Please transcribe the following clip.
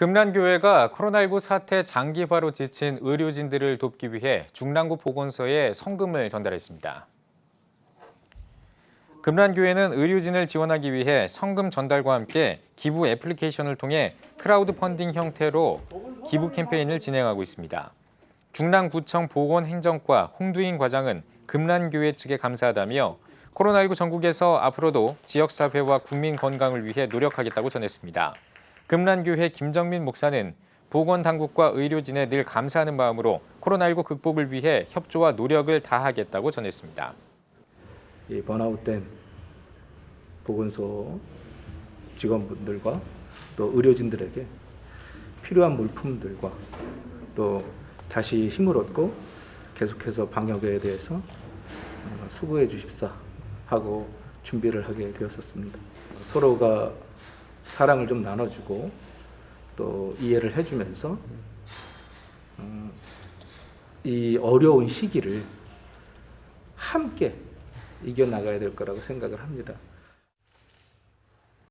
금란교회가 코로나19 사태 장기화로 지친 의료진들을 돕기 위해 중랑구 보건소에 성금을 전달했습니다. 금란교회는 의료진을 지원하기 위해 성금 전달과 함께 기부 애플리케이션을 통해 크라우드 펀딩 형태로 기부 캠페인을 진행하고 있습니다. 중랑구청 보건행정과 홍두인 과장은 금란교회 측에 감사하다며 코로나19 전국에서 앞으로도 지역사회와 국민 건강을 위해 노력하겠다고 전했습니다. 금란교회 김정민 목사는 보건당국과 의료진에 늘 감사하는 마음으로 코로나19 극복을 위해 협조와 노력을 다하겠다고 전했습니다. 이 번아웃된 보건소 직원분들과 또 의료진들에게 필요한 물품들과 또 다시 힘을 얻고 계속해서 방역에 대해서 어, 수고해 주십사 하고 준비를 하게 되었었습니다. 서로가 사랑을 좀 나눠주고 또 이해를 해주면서 음, 이 어려운 시기를 함께 이겨나가야 될 거라고 생각을 합니다.